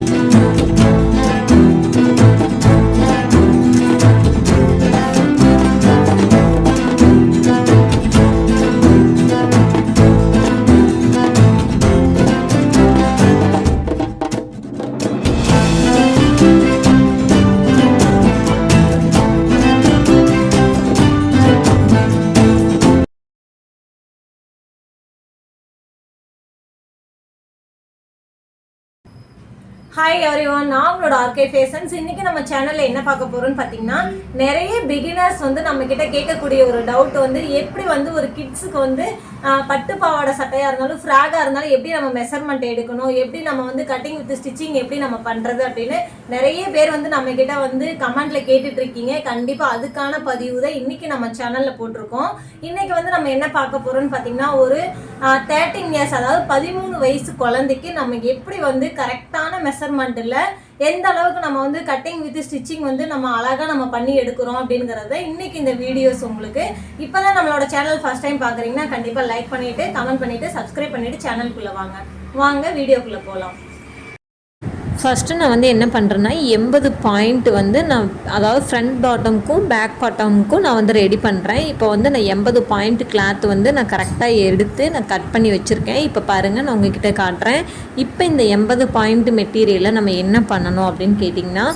Música hi everyone நான் உங்களோட RK fashions இன்னைக்கு நம்ம சேனல்ல என்ன பார்க்க போறோம்னு பார்த்தீங்கன்னா நிறைய பிகினர்ஸ் வந்து நம்ம கிட்ட கேட்கக்கூடிய ஒரு டவுட் வந்து எப்படி வந்து ஒரு கிட்ஸுக்கு வந்து பட்டு பாவாடை சட்டையா இருந்தாலும் ஃப்ராகா இருந்தாலும் எப்படி நம்ம மெஷர்மெண்ட் எடுக்கணும் எப்படி நம்ம வந்து கட்டிங் வித் ஸ்டிச்சிங் எப்படி நம்ம பண்றது அப்படின்னு நிறைய பேர் வந்து நம்ம கிட்ட வந்து கமெண்ட்ல கேட்டுட்டு இருக்கீங்க கண்டிப்பா அதுக்கான பதிவு தான் இன்னைக்கு நம்ம சேனல்ல போட்டிருக்கோம். இன்னைக்கு வந்து நம்ம என்ன பார்க்க போறோம்னு பார்த்தீங்கன்னா ஒரு தேர்ட்டீன் இயர்ஸ் அதாவது பதிமூணு வயசு குழந்தைக்கு நம்ம எப்படி வந்து கரெக்டான மெஷர்மெண்ட்டில் எந்த அளவுக்கு நம்ம வந்து கட்டிங் வித் ஸ்டிச்சிங் வந்து நம்ம அழகாக நம்ம பண்ணி எடுக்கிறோம் அப்படிங்கிறத இன்னைக்கு இந்த வீடியோஸ் உங்களுக்கு இப்போ தான் நம்மளோட சேனல் ஃபஸ்ட் டைம் பார்க்குறீங்கன்னா கண்டிப்பாக லைக் பண்ணிவிட்டு கமெண்ட் பண்ணிவிட்டு சப்ஸ்கிரைப் பண்ணிவிட்டு சேனலுக்குள்ளே வாங்க. வாங்க வீடியோக்குள்ளே போகலாம் ஃபஸ்ட்டு நான் வந்து என்ன பண்ணுறேன்னா எண்பது பாயிண்ட் வந்து நான் அதாவது ஃப்ரண்ட் பாட்டமுக்கும் பேக் பாட்டமுக்கும் நான் வந்து ரெடி பண்ணுறேன் இப்போ வந்து நான் எண்பது பாயிண்ட் கிளாத் வந்து நான் கரெக்டாக எடுத்து நான் கட் பண்ணி வச்சுருக்கேன். இப்போ பாருங்கள் நான் உங்ககிட்ட காட்டுறேன். இப்போ இந்த எண்பது பாயிண்ட் மெட்டீரியலை நம்ம என்ன பண்ணணும் அப்படின்னு கேட்டிங்கன்னா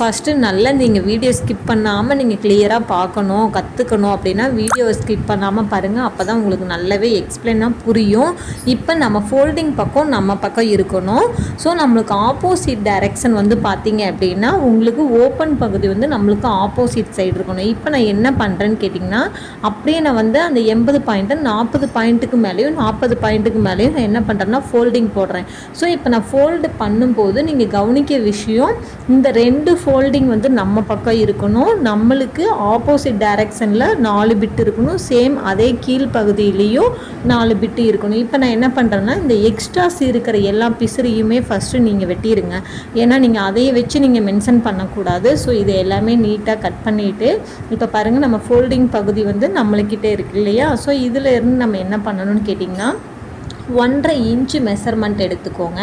ஃபஸ்ட்டு நல்லா நீங்கள் வீடியோ ஸ்கிப் பண்ணாமல் நீங்கள் கிளியராக பார்க்கணும் கற்றுக்கணும் அப்படின்னா வீடியோ ஸ்கிப் பண்ணாமல் பாருங்கள் அப்போ தான் உங்களுக்கு நல்லாவே எக்ஸ்பிளைனாக புரியும். இப்போ நம்ம ஃபோல்டிங் பக்கம் நம்ம பக்கம் இருக்கணும். ஸோ நம்மளுக்கு ஆப்போசிட் டைரெக்ஷன் வந்து பார்த்தீங்க அப்படின்னா உங்களுக்கு ஓப்பன் பகுதி வந்து நம்மளுக்கு ஆப்போசிட் சைடு இருக்கணும். இப்போ நான் என்ன பண்ணுறேன்னு கேட்டிங்கன்னா அப்படியே நான் வந்து அந்த எண்பது பாயிண்ட்டை நாற்பது பாயிண்ட்டுக்கு மேலேயும் நாற்பது பாயிண்ட்டுக்கு மேலேயும் நான் என்ன பண்ணுறேன்னா ஃபோல்டிங் போடுறேன். ஸோ இப்போ நான் ஃபோல்டு பண்ணும்போது நீங்கள் கவனிக்க விஷயம் இந்த ரெண்டு ஃபோல்டிங் வந்து நம்ம பக்கம் இருக்கணும். நம்மளுக்கு ஆப்போசிட் டைரக்ஷனில் நாலு பிட் இருக்கணும். சேம் அதே கீழ் பகுதியிலையும் நாலு பிட்டு இருக்கணும். இப்போ நான் என்ன பண்ணுறேன்னா இந்த எக்ஸ்ட்ராஸ் இருக்கிற எல்லா பிசுறையுமே ஃபஸ்ட்டு நீங்கள் வெட்டிடுங்க ஏன்னா நீங்கள் அதையே வச்சு நீங்கள் மென்ஷன் பண்ணக்கூடாது. ஸோ இது எல்லாமே நீட்டாக கட் பண்ணிவிட்டு இப்போ பாருங்கள் நம்ம ஃபோல்டிங் பகுதி வந்து நம்மளுக்கிட்டே இருக்கு இல்லையா? ஸோ இதில் இருந்து நம்ம என்ன பண்ணணும்னு கேட்டிங்கன்னா ஒன்றரை இன்ச்சு மெஷர்மெண்ட் எடுத்துக்கோங்க.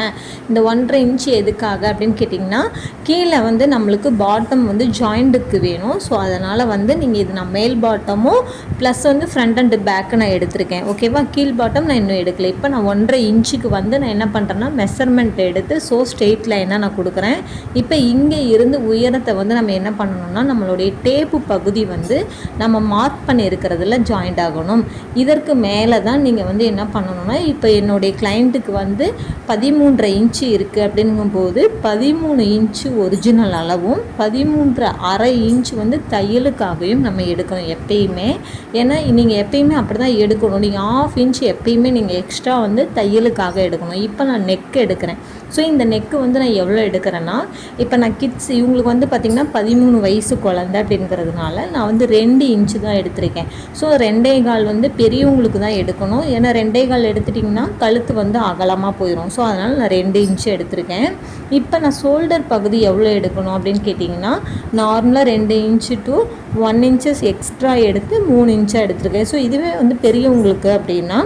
இந்த ஒன்றரை இன்ச்சு எதுக்காக அப்படின்னு கேட்டிங்கன்னா கீழே வந்து நம்மளுக்கு பாட்டம் வந்து ஜாயிண்ட்டுக்கு வேணும். ஸோ அதனால் வந்து நீங்கள் இது நான் மேல் பாட்டமும் ப்ளஸ் வந்து ஃப்ரண்ட் அண்ட் பேக்கு நான் எடுத்திருக்கேன். ஓகேவா கீழ் பாட்டம் நான் இன்னும் எடுக்கல. இப்போ நான் ஒன்றரை இன்ச்சுக்கு வந்து நான் என்ன பண்ணுறேன்னா மெஷர்மெண்ட் எடுத்து ஸோ ஸ்ட்ரெயிட் லைனாக நான் கொடுக்குறேன். இப்போ இங்கே இருந்து உயரத்தை வந்து நம்ம என்ன பண்ணணும்னா நம்மளுடைய டேப்பு பகுதி வந்து நம்ம மார்க் பண்ணியிருக்கிறதுல ஜாயிண்ட் ஆகணும். இதற்கு மேலே தான் நீங்கள் வந்து என்ன பண்ணணும்னா இப்போ என்னுடைய கிளைண்ட்டுக்கு வந்து பதிமூன்றரை இன்ச்சு இருக்குது அப்படிங்கும்போது பதிமூணு இன்ச்சு ஒரிஜினல் அளவும் பதிமூன்று அரை இன்ச் வந்து தையலுக்காகவும் நம்ம எடுக்கணும் எப்பயுமே. ஏன்னா நீங்கள் எப்பயுமே அப்படி தான் எடுக்கணும். நீங்கள் ஆஃப் இன்ச் எப்பயுமே நீங்கள் எக்ஸ்ட்ரா வந்து தையலுக்காக எடுக்கணும். இப்போ நான் நெக் எடுக்கிறேன். ஸோ இந்த நெக்கு வந்து நான் எவ்வளோ எடுக்கிறேன்னா இப்போ நான் கிட்ஸ் இவங்களுக்கு வந்து பார்த்திங்கன்னா பதிமூணு வயசு குழந்தை அப்படிங்கிறதுனால நான் வந்து ரெண்டு இன்ச்சு தான் எடுத்திருக்கேன். ஸோ ரெண்டே கால் வந்து பெரியவங்களுக்கு தான் எடுக்கணும். ஏன்னா ரெண்டே கால் எடுத்துட்டிங்கன்னா கழுத்து வந்து அகலமாக போயிடும் ஸோ அதனால் நான் ரெண்டு இன்ச்சு எடுத்திருக்கேன். இப்போ நான் ஷோல்டர் பகுதி எவ்வளோ எடுக்கணும் அப்படின்னு கேட்டிங்கன்னா நார்மலாக ரெண்டு inch to one inches extra எடுத்து மூணு இன்ச்சாக எடுத்திருக்கேன். ஸோ இதுவே வந்து பெரியவங்களுக்கு அப்படின்னா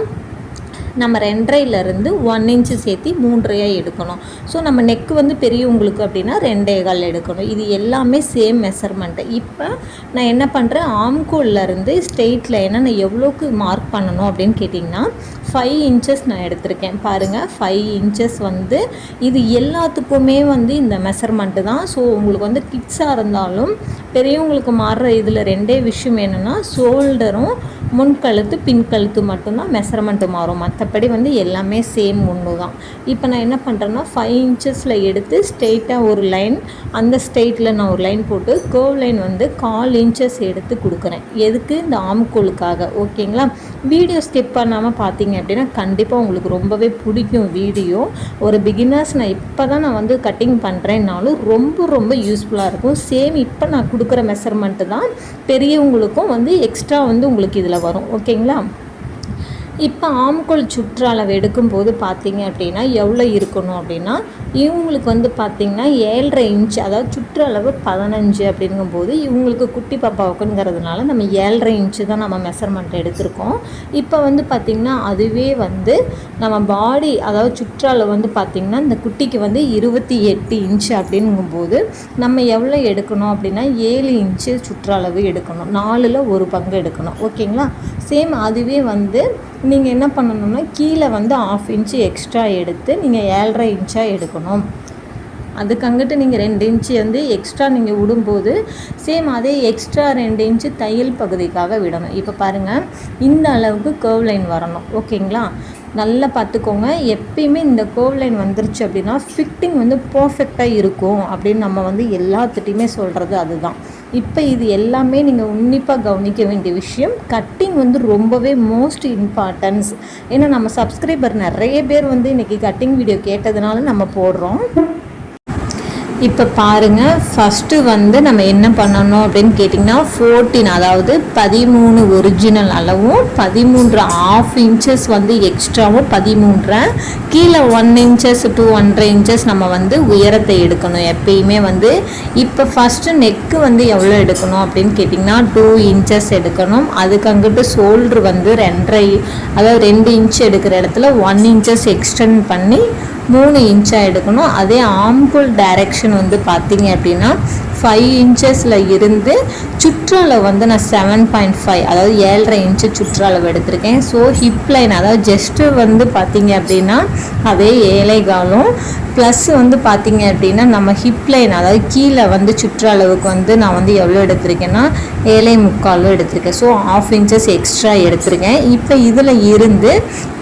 நம்ம ரெண்டரையிலேருந்து ஒன் இன்ச்சு சேர்த்து மூன்றையாக எடுக்கணும். ஸோ நம்ம நெக்கு வந்து பெரியவங்களுக்கு அப்படின்னா ரெண்டே கால் எடுக்கணும். இது எல்லாமே சேம் மெஷர்மெண்ட்டு இப்போ நான் என்ன பண்ணுறேன் ஆம்கோல்லேருந்து ஸ்ட்ரெயிட் லைனை நான் எவ்வளோக்கு மார்க் பண்ணணும் அப்படின்னு கேட்டிங்கன்னா ஃபைவ் இன்ச்சஸ் நான் எடுத்திருக்கேன். பாருங்கள் ஃபைவ் இன்ச்சஸ் வந்து இது எல்லாத்துக்குமே வந்து இந்த மெஷர்மெண்ட்டு தான். ஸோ உங்களுக்கு வந்து கிட்ஸாக இருந்தாலும் பெரியவங்களுக்கு மாறுற இதில் ரெண்டே விஷயம் என்னென்னா ஷோல்டரும் முன்கழுத்து பின்கழுத்து மட்டும்தான் மெஷர்மெண்ட்டு மாறும். மற்றபடி வந்து எல்லாமே சேம் ஒன்று தான் இப்போ நான் என்ன பண்ணுறேன்னா ஃபைவ் இன்ச்சஸில் எடுத்து ஸ்ட்ரெயிட்டாக ஒரு லைன் அந்த ஸ்ட்ரெயிட்டில் நான் ஒரு லைன் போட்டு கேர்வ் லைன் வந்து கால் இன்ச்சஸ் எடுத்து கொடுக்குறேன். எதுக்கு? இந்த ஆம்கோலுக்காக. ஓகேங்களா வீடியோ ஸ்கிப் பண்ணாமல் பார்த்தீங்க அப்படின்னா கண்டிப்பாக உங்களுக்கு ரொம்பவே பிடிக்கும் வீடியோ ஒரு பிகினர்ஸ் நான் இப்போ தான் நான் வந்து கட்டிங் பண்ணுறேன்னாலும் ரொம்ப ரொம்ப யூஸ்ஃபுல்லாக இருக்கும். சேம் இப்போ நான் கொடுக்குற மெஷர்மெண்ட்டு தான் பெரியவங்களுக்கும் வந்து எக்ஸ்ட்ரா வந்து உங்களுக்கு இதில் வரும். ஓகேங்களா? இப்போ ஆம்கோல் சுற்றளவு எடுக்கும்போது பார்த்தீங்க அப்படின்னா எவ்வளோ இருக்கணும் அப்படின்னா இவங்களுக்கு வந்து பார்த்திங்கன்னா ஏழரை இன்ச் அதாவது சுற்றளவு பதினஞ்சு அப்படிங்கும்போது இவங்களுக்கு குட்டி பாப்பாவுக்குங்கிறதுனால நம்ம ஏழரை இன்ச்சு தான் நம்ம மெஷர்மெண்ட் எடுத்திருக்கோம். இப்போ வந்து பார்த்திங்கன்னா அதுவே வந்து நம்ம பாடி அதாவது சுற்றளவு வந்து பார்த்திங்கன்னா இந்த குட்டிக்கு வந்து இருபத்தி எட்டு இன்ச் அப்படிங்கும்போது நம்ம எவ்வளோ எடுக்கணும் அப்படின்னா ஏழு இன்ச்சு சுற்றளவு எடுக்கணும். நாலில் ஒரு பங்கு எடுக்கணும். ஓகேங்களா? சேம் அதுவே வந்து நீங்கள் என்ன பண்ணணும்னா கீழே வந்து ஆஃப் இன்ச்சு எக்ஸ்ட்ரா எடுத்து நீங்கள் ஏழரை இன்ச்சாக எடுக்கணும். அதுக்கு அங்கிட்டு நீங்கள் ரெண்டு இன்ச்சு வந்து எக்ஸ்ட்ரா நீங்கள் விடும்போது சேம் அதே எக்ஸ்ட்ரா ரெண்டு இன்ச்சு தையல் பகுதிக்காக விடணும். இப்போ பாருங்கள் இந்த அளவுக்கு கேர்வ் லைன் வரணும். ஓகேங்களா நல்லா பார்த்துக்கோங்க. எப்பயுமே இந்த கர்வ் லைன் வந்துருச்சு அப்படின்னா ஃபிட்டிங் வந்து பர்ஃபெக்டாக இருக்கும் அப்படின்னு நம்ம வந்து எல்லாத்துட்டையுமே சொல்கிறது அதுதான். இப்போ இது எல்லாமே நீங்கள் உன்னிப்பாக கவனிக்க வேண்டிய விஷயம். கட்டிங் வந்து ரொம்பவே மோஸ்ட் இம்பார்ட்டன்ஸ் ஏன்னா நம்ம சப்ஸ்கிரைபர் நிறைய பேர் வந்து இன்றைக்கி கட்டிங் வீடியோ கேட்டதுனால நம்ம போடுறோம். இப்போ பாருங்கள் ஃபஸ்ட்டு வந்து நம்ம என்ன பண்ணணும் அப்படின்னு கேட்டிங்கன்னா ஃபோர்டீன் அதாவது பதிமூணு ஒரிஜினல் அளவும் பதிமூன்று ஆஃப் இன்ச்சஸ் வந்து எக்ஸ்ட்ராவும் பதிமூன்றரை கீழே ஒன் இன்ச்சஸ் டூ ஒன்றரை இன்ச்சஸ் நம்ம வந்து உயரத்தை எடுக்கணும். எப்பயுமே வந்து இப்போ ஃபஸ்ட்டு நெக்கு வந்து எவ்வளோ எடுக்கணும் அப்படின்னு கேட்டிங்கன்னா டூ இன்ச்சஸ் எடுக்கணும். அதுக்கு அங்கிட்டு ஷோல்ட்ரு வந்து ரெண்டரை அதாவது ரெண்டு இன்ச் எடுக்கிற இடத்துல ஒன் இன்ச்சஸ் எக்ஸ்டெண்ட் பண்ணி மூணு இன்ச்சாக எடுக்கணும். அதே ஆம்புல் டைரெக்ஷன் வந்து பார்த்தீங்க அப்படின்னா ஃபைவ் இன்ச்சஸில் இருந்து சுற்றளவு வந்து நான் செவன் பாயிண்ட் ஃபைவ் அதாவது ஏழரை இன்ச்சு சுற்றளவு எடுத்திருக்கேன். ஸோ ஹிப் லைன் அதாவது ஜஸ்ட்டு வந்து பார்த்தீங்க அப்படின்னா அதே ஏழை காலம். ப்ளஸ் வந்து பார்த்தீங்க அப்படின்னா நம்ம ஹிப் லைன் அதாவது கீழே வந்து சுற்றளவுக்கு வந்து நான் வந்து எவ்வளோ எடுத்திருக்கேன்னா ஏழை முக்காலும் எடுத்திருக்கேன். ஸோ ஆஃப் இன்ச்சஸ் எக்ஸ்ட்ரா எடுத்திருக்கேன். இப்போ இதில் இருந்து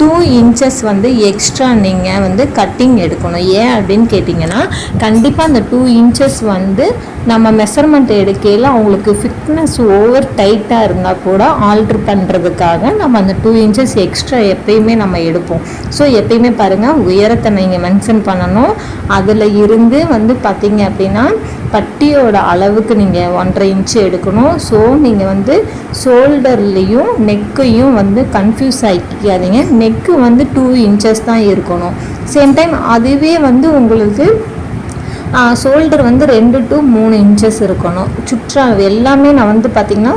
டூ இன்ச்சஸ் வந்து எக்ஸ்ட்ரா நீங்கள் வந்து கட் கட்டிங் எடுக்கணும். ஏன் அப்படின்னு கேட்டிங்கன்னா கண்டிப்பாக அந்த டூ இன்ச்சஸ் வந்து நம்ம மெஷர்மெண்ட் எடுக்கையில் அவங்களுக்கு ஃபிட்னஸ் ஓவர் டைட்டாக இருந்தால் கூட ஆல்ட்ரு பண்ணுறதுக்காக நம்ம அந்த டூ இன்ச்சஸ் எக்ஸ்ட்ரா எப்பயுமே நம்ம எடுப்போம். ஸோ எப்பயுமே பாருங்கள் உயரத்தை நீங்கள் மென்ஷன் பண்ணணும். அதில் இருந்து வந்து பார்த்தீங்க அப்படின்னா பட்டியோட அளவுக்கு நீங்கள் ஒன்றரை இன்ச்சு எடுக்கணும். ஸோ நீங்கள் வந்து ஷோல்டர்லேயும் நெக்கையும் வந்து கன்ஃபியூஸ் ஆகிக்காதீங்க நெக்கு வந்து டூ இன்ச்சஸ் தான் இருக்கணும். சேம் டைம் அதுவே வந்து உங்களுக்கு ஷோல்டர் வந்து ரெண்டு டு மூணு இன்ச்சஸ் இருக்கணும். சுற்றளவு எல்லாமே நான் வந்து பார்த்திங்கன்னா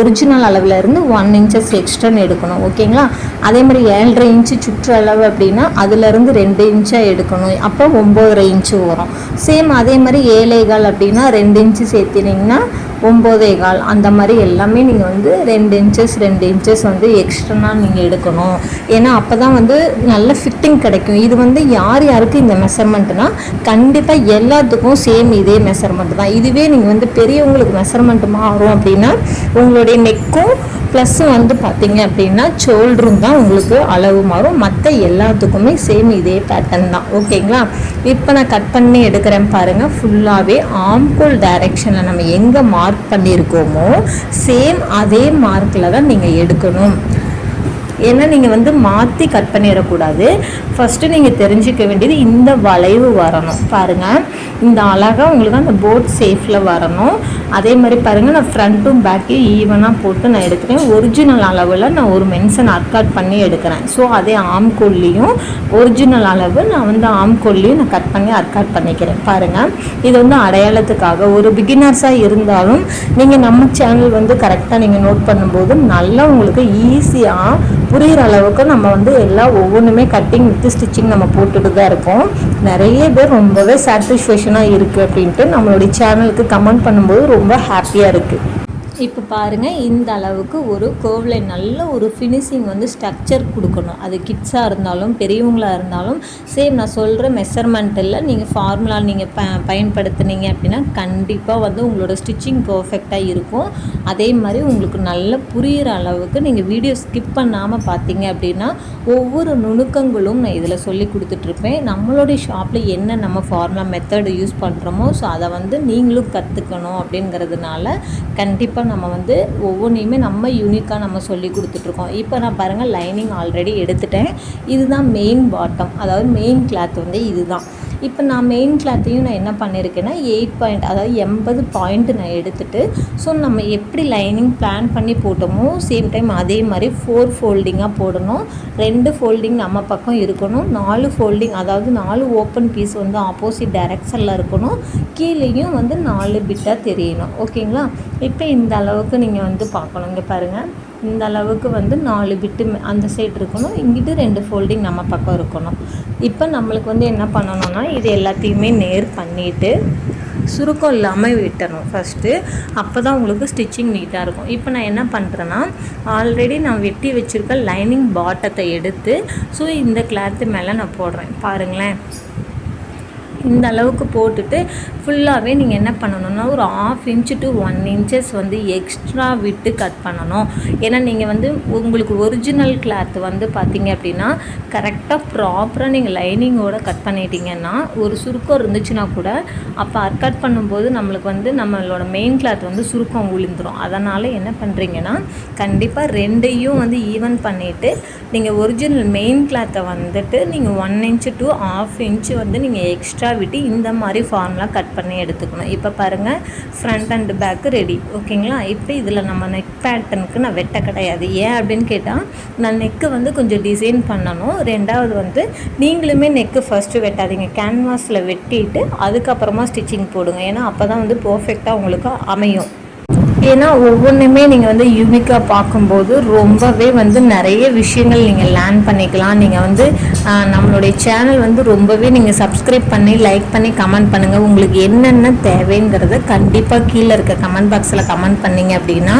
ஒரிஜினல் அளவில் இருந்து ஒன் இன்ச்சஸ் எக்ஸ்டர்ன் எடுக்கணும். ஓகேங்களா அதே மாதிரி ஏழரை இன்ச்சு சுற்றளவு அப்படின்னா அதுலேருந்து ரெண்டு இன்ச்சாக எடுக்கணும். அப்போ ஒம்போதரை இன்ச்சு வரும். சேம் அதே மாதிரி ஏழைகள் அப்படின்னா ரெண்டு இன்ச்சு சேர்த்தினிங்கன்னா ஒம்போதே கால். அந்த மாதிரி எல்லாமே நீங்கள் வந்து ரெண்டு இன்ச்சஸ் ரெண்டு இன்ச்சஸ் வந்து எக்ஸ்ட்ரனா நீங்கள் எடுக்கணும். ஏன்னா அப்போ தான் வந்து நல்ல ஃபிட்டிங் கிடைக்கும். இது வந்து யார் யாருக்கு இந்த மெஷர்மெண்ட்னா கண்டிப்பாக எல்லாத்துக்கும் சேம் இதே மெஷர்மெண்ட் தான். இதுவே நீங்கள் வந்து பெரியவங்களுக்கு மெஷர்மெண்ட் மாறும் அப்படின்னா உங்களுடைய நெக்கும் ப்ளஸ் வந்து பார்த்தீங்க அப்படின்னா ஷோல்டரும் தான் உங்களுக்கு அளவு மாறும். மற்ற எல்லாத்துக்குமே சேம் இதே பேட்டர்ன் தான். ஓகேங்களா இப்போ நான் கட் பண்ணி எடுக்கிறேன் பாருங்கள் ஃபுல்லாகவே ஆம்கோல் டைரெக்ஷனில் நம்ம எங்கே மார்க் பண்ணியிருக்கோமோ சேம் அதே மார்க்கில் தான் நீங்கள் எடுக்கணும். ஏன்னா நீங்கள் வந்து மாற்றி கட் பண்ணிடக்கூடாது. ஃபஸ்ட்டு நீங்கள் தெரிஞ்சுக்க வேண்டியது இந்த வளைவு வரணும். பாருங்கள் இந்த அழகாக உங்களுக்கு அந்த போட் சேஃபில் வரணும். அதே மாதிரி பாருங்கள் நான் ஃப்ரண்ட்டும் பேக்கையும் ஈவனாக போட்டு நான் எடுக்கிறேன் ஒரிஜினல் அளவில் நான் ஒரு மென்ஷன் அட்காட் பண்ணி எடுக்கிறேன். ஸோ அதே ஆம்கோல்லையும் ஒரிஜினல் அளவு நான் வந்து ஆம்கோல்லையும் நான் கட் பண்ணி அட்காட் பண்ணிக்கிறேன். பாருங்கள் இது வந்து அடையாளத்துக்காக. ஒரு பிகினர்ஸாக இருந்தாலும் நீங்கள் நம்ம சேனல் வந்து கரெக்டாக நீங்கள் நோட் பண்ணும்போது நல்லா உங்களுக்கு ஈஸியாக புரிகிற அளவுக்கு நம்ம வந்து எல்லாம் ஒவ்வொன்றுமே கட்டிங் வித்து ஸ்டிச்சிங் நம்ம போட்டுட்டு தான் இருக்கோம். நிறைய பேர் ரொம்பவே சாட்டிஸ்ஃபேக்ஷனாக இருக்குது அப்படின்ட்டு நம்மளுடைய சேனலுக்கு கமெண்ட் பண்ணும்போது ரொம்ப ரொம்ப ஹாப்பியாக இருக்குது இப்போ பாருங்கள் இந்த அளவுக்கு ஒரு கோவிலை நல்ல ஒரு ஃபினிஷிங் வந்து ஸ்ட்ரக்சர் கொடுக்கணும். அது கிட்ஸாக இருந்தாலும் பெரியவங்களாக இருந்தாலும் சேம் நான் சொல்கிற மெஷர்மெண்ட்டில் நீங்கள் ஃபார்முலா நீங்கள் ப பயன்படுத்துனீங்க அப்படின்னா கண்டிப்பாக வந்து உங்களோட ஸ்டிச்சிங் பர்ஃபெக்டாக இருக்கும். அதே மாதிரி உங்களுக்கு நல்லா புரிகிற அளவுக்கு நீங்கள் வீடியோ ஸ்கிப் பண்ணாமல் பார்த்தீங்க அப்படின்னா ஒவ்வொரு நுணுக்கங்களும் நான் இதில் சொல்லி கொடுத்துட்ருப்பேன் நம்மளுடைய ஷாப்பில் என்ன நம்ம ஃபார்முலா மெத்தடு யூஸ் பண்ணுறோமோ ஸோ அதை வந்து நீங்களும் கற்றுக்கணும் அப்படிங்கிறதுனால கண்டிப்பாக நம்ம வந்து ஒவ்வொன்றையுமே நம்ம யூனிக்காக நம்ம சொல்லி கொடுத்துட்ருக்கோம். இப்போ நான் பாருங்கள் லைனிங் ஆல்ரெடி எடுத்துட்டேன். இதுதான் மெயின் பாட்டம் அதாவது மெயின் கிளாத் வந்து இதுதான். இப்போ நான் மெயின் கிளாத்தையும் நான் என்ன பண்ணியிருக்கேன்னா எயிட் பாயிண்ட் அதாவது எண்பது பாயிண்ட் நான் எடுத்துட்டு ஸோ நம்ம எப்படி லைனிங் பிளான் பண்ணி போட்டோமோ சேம் டைம் அதே மாதிரி ஃபோர் ஃபோல்டிங்காக போடணும். ரெண்டு ஃபோல்டிங் நம்ம பக்கம் இருக்கணும். நாலு ஃபோல்டிங் அதாவது நாலு ஓப்பன் பீஸ் வந்து ஆப்போசிட் டைரக்ஷனில் இருக்கணும். கீழேயும் வந்து நாலு பிட்டாக தெரியணும். ஓகேங்களா இப்போ இந்த அளவுக்கு நீங்கள் வந்து பார்க்கணும். இங்கே பாருங்கள் இந்த அளவுக்கு வந்து நாலு பிட்டு மே- அந்த சைடு இருக்கணும். இங்கிட்டு ரெண்டு ஃபோல்டிங் நம்ம பக்கம் இருக்கணும். இப்போ நம்மளுக்கு வந்து என்ன பண்ணணும்னா இது எல்லாத்தையுமே நேர் பண்ணிவிட்டு சுருக்கம் இல்லாமல் வெட்டணும் ஃபஸ்ட்டு அப்போ தான் உங்களுக்கு ஸ்டிச்சிங் நீட்டாக இருக்கும். இப்போ நான் என்ன பண்ணுறேன்னா ஆல்ரெடி நான் வெட்டி வச்சுருக்க லைனிங் பாட்டத்தை எடுத்து ஸோ இந்த கிளாத்து மேலே நான் போடுறேன். பாருங்களேன். இந்த அளவுக்கு போட்டுட்டு ஃபுல்லாகவே நீங்கள் என்ன பண்ணணும்னா ஒரு half inch to one inches வந்து எக்ஸ்ட்ரா விட்டு கட் பண்ணணும். ஏன்னா நீங்கள் வந்து உங்களுக்கு ஒரிஜினல் கிளாத் வந்து பார்த்தீங்க அப்படின்னா கரெக்டாக ப்ராப்பராக நீங்கள் லைனிங்கோட கட் பண்ணிட்டீங்கன்னா ஒரு சுருக்கம் இருந்துச்சுன்னா கூட அப்போ கட் பண்ணும்போது நம்மளுக்கு வந்து நம்மளோட மெயின் கிளாத் வந்து சுருக்கம் விழுந்துரும் அதனால் என்ன பண்ணுறீங்கன்னா கண்டிப்பாக ரெண்டையும் வந்து ஈவன் பண்ணிவிட்டு நீங்கள் ஒரிஜினல் மெயின் கிளாத்தை வந்துட்டு நீங்கள் one inch to half inch வந்து நீங்கள் எக்ஸ்ட்ரா விட்டு இந்த மாதிரி ஃபார்ம்லாம் கட் பண்ணி எடுத்துக்கணும். இப்போ பாருங்கள் ஃப்ரண்ட் அண்ட் பேக்கு ரெடி ஓகேங்களா இப்போ இதில் நம்ம நெக் பேட்டனுக்கு நான் வெட்ட கிடையாது. ஏன் அப்படின்னு கேட்டால் நான் நெக்கு வந்து கொஞ்சம் டிசைன் பண்ணணும். ரெண்டாவது வந்து நீங்களுமே நெக்கு ஃபஸ்ட்டு வெட்டாதீங்க. கேன்வாஸில் வெட்டிட்டு அதுக்கப்புறமா ஸ்டிச்சிங் போடுங்க. ஏன்னா அப்போ தான் வந்து பர்ஃபெக்டாக உங்களுக்கு அமையும். ஏன்னா ஒவ்வொன்றுமே நீங்கள் வந்து யூனிக்காக பார்க்கும்போது ரொம்பவே வந்து நிறைய விஷயங்கள் நீங்கள் லேர்ன் பண்ணிக்கலாம். நீங்கள் வந்து நம்மளுடைய சேனல் வந்து ரொம்பவே நீங்கள் சப்ஸ்கிரைப் பண்ணி லைக் பண்ணி கமெண்ட் பண்ணுங்கள் உங்களுக்கு என்னென்ன தேவைங்கிறத கண்டிப்பாக கீழே இருக்க கமெண்ட் பாக்ஸில் கமெண்ட் பண்ணீங்க அப்படின்னா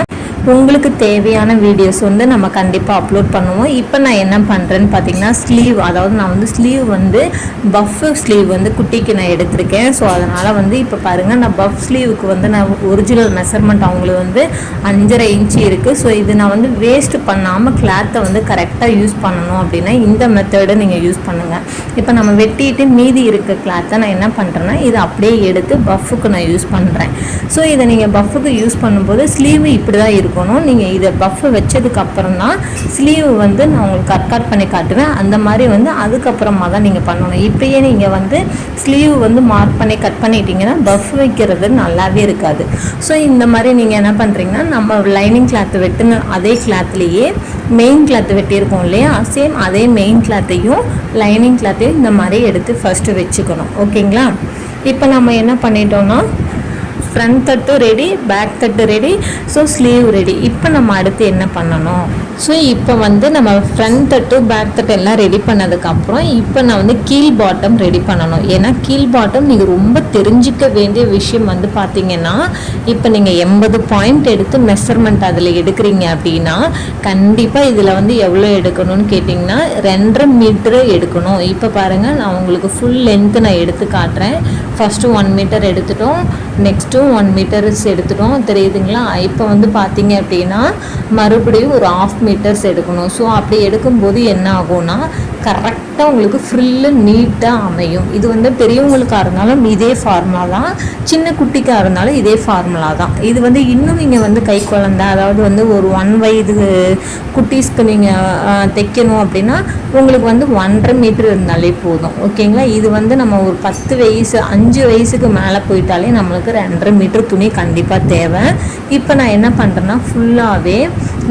உங்களுக்கு தேவையான வீடியோஸ் வந்து நம்ம கண்டிப்பாக அப்லோட் பண்ணுவோம். இப்போ நான் என்ன பண்ணுறேன்னு பார்த்தீங்கன்னா ஸ்லீவ் அதாவது நான் வந்து ஸ்லீவ் வந்து பஃப் ஸ்லீவ் வந்து குட்டிக்கு நான் எடுத்திருக்கேன். ஸோ அதனால் வந்து இப்போ பாருங்கள் நான் பஃப் ஸ்லீவுக்கு வந்து நான் ஒரிஜினல் மெஷர்மெண்ட் அவங்களுக்கு வந்து அஞ்சரை இன்ச்சு இருக்குது ஸோ இது நான் வந்து வேஸ்ட் பண்ணாமல் கிளாத்தை வந்து கரெக்டாக யூஸ் பண்ணணும் அப்படின்னா இந்த மெத்தடை நீங்கள் யூஸ் பண்ணுங்கள் இப்போ நம்ம வெட்டிட்டு மீதி இருக்க கிளாத்தை நான் என்ன பண்ணுறேன்னா இதை அப்படியே எடுத்து பஃப்புக்கு நான் யூஸ் பண்ணுறேன் ஸோ இதை நீங்கள் பஃப்புக்கு யூஸ் பண்ணும்போது ஸ்லீவ் இப்படி தான் இருக்கும். இருக்கணும் நீங்கள் இதை பஃப் வச்சதுக்கப்புறம் தான் ஸ்லீவ் வந்து நான் உங்களுக்கு கட் கட் பண்ணி காட்டுவேன். அந்த மாதிரி வந்து அதுக்கப்புறமா தான் நீங்கள் பண்ணணும். இப்படியே நீங்கள் வந்து ஸ்லீவ் வந்து மார்க் பண்ணி கட் பண்ணிட்டீங்கன்னா பஃப் வைக்கிறது நல்லாவே இருக்காது. ஸோ இந்த மாதிரி நீங்கள் என்ன பண்ணுறீங்கன்னா நம்ம லைனிங் கிளாத் வெட்டுன அதே கிளாத்லேயே மெயின் கிளாத் வெட்டியிருக்கோம் இல்லையா? சேம் அதே மெயின் கிளாத்தையும் லைனிங் கிளாத்தையும் இந்த மாதிரி எடுத்து ஃபஸ்ட்டு வச்சுக்கணும். ஓகேங்களா இப்போ நம்ம என்ன பண்ணிட்டோம்னா ஃப்ரண்ட் தட்டு ரெடி பேக் தட்டு ரெடி ஸோ ஸ்லீவ் ரெடி இப்போ நம்ம அடுத்து என்ன பண்ணணும்? ஸோ இப்போ வந்து நம்ம ஃப்ரண்ட் தட்டு பேக் தட்டு எல்லாம் ரெடி பண்ணதுக்கப்புறம் இப்போ நான் வந்து கீழ் பாட்டம் ரெடி பண்ணணும். ஏன்னா கீழ் பாட்டம் நீங்கள் ரொம்ப தெரிஞ்சுக்க வேண்டிய விஷயம் வந்து பார்த்தீங்கன்னா இப்போ நீங்கள் எண்பது பாயிண்ட் எடுத்து மெஷர்மெண்ட் அதில் எடுக்கிறீங்க அப்படின்னா கண்டிப்பாக இதில் வந்து எவ்வளோ எடுக்கணும்னு கேட்டிங்கன்னா ரெண்டரை மீட்டரு எடுக்கணும். இப்போ பாருங்கள் நான் உங்களுக்கு ஃபுல் லென்த்து நான் எடுத்து காட்டுறேன். ஃபஸ்ட்டு ஒன் மீட்டர் எடுத்துட்டோம். நெக்ஸ்ட்டும் ஒன் மீட்டர்ஸ் எடுத்துட்டோம். தெரியுதுங்களா? இப்போ வந்து பார்த்தீங்க அப்படின்னா மறுபடியும் ஒரு ஆஃப் மீட்டர்ஸ் எடுக்கணும். ஸோ அப்படி எடுக்கும்போது என்ன ஆகும்னா கரெக்டாக உங்களுக்கு ஃப்ரில்லு நீட்டாக அமையும். இது வந்து பெரியவங்களுக்காக இருந்தாலும் இதே ஃபார்முலா தான். சின்ன குட்டிக்காக இருந்தாலும் இதே ஃபார்முலா தான். இது வந்து இன்னும் நீங்கள் வந்து கை குழந்தை அதாவது வந்து ஒரு ஒன் வயது குட்டீஸ்க்கு நீங்கள் தைக்கணும் அப்படின்னா உங்களுக்கு வந்து ஒன்றரை மீட்டர் இருந்தாலே போதும். ஓகேங்களா இது வந்து நம்ம ஒரு பத்து வயசு அஞ்சு வயசுக்கு மேலே போயிட்டாலே நம்மளுக்கு ரெண்டரை மீட்டர் துணி கண்டிப்பாக தேவை. இப்போ நான் என்ன பண்ணுறேன்னா ஃபுல்லாகவே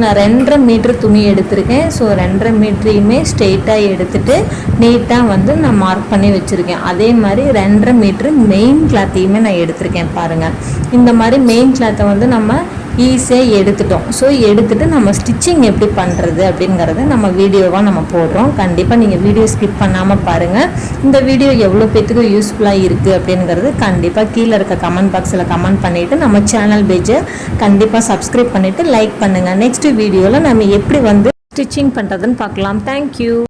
நான் ரெண்டரை மீட்ரு துணி எடுத்திருக்கேன். ஸோ ரெண்டரை மீட்டரையுமே ஸ்ட்ரெயிட்டாக எடுத்துட்டு நீட்டாக வந்து நான் மார்க் பண்ணி வச்சுருக்கேன். அதே மாதிரி ரெண்டரை மீட்ரு மெயின் கிளாத்தையுமே நான் எடுத்திருக்கேன் பாருங்கள் இந்த மாதிரி மெயின் கிளாத்தை வந்து நம்ம ஈஸியாக எடுத்துட்டோம். ஸோ எடுத்துட்டு நம்ம ஸ்டிச்சிங் எப்படி பண்ணுறது அப்படிங்கிறத நம்ம வீடியோவாக நம்ம போடுறோம். கண்டிப்பாக நீங்கள் வீடியோ ஸ்கிப் பண்ணாமல் பாருங்கள் இந்த வீடியோ எவ்வளோ பேத்துக்கு யூஸ்ஃபுல்லாக இருக்குது அப்படிங்கிறது கண்டிப்பாக கீழே இருக்க கமெண்ட் பாக்ஸில் கமெண்ட் பண்ணிவிட்டு நம்ம சேனல் பேஜை கண்டிப்பாக சப்ஸ்கிரைப் பண்ணிவிட்டு லைக் பண்ணுங்கள் நெக்ஸ்ட் வீடியோவில் நம்ம எப்படி வந்து ஸ்டிச்சிங் பண்ணுறதுன்னு பார்க்கலாம். தேங்க்யூ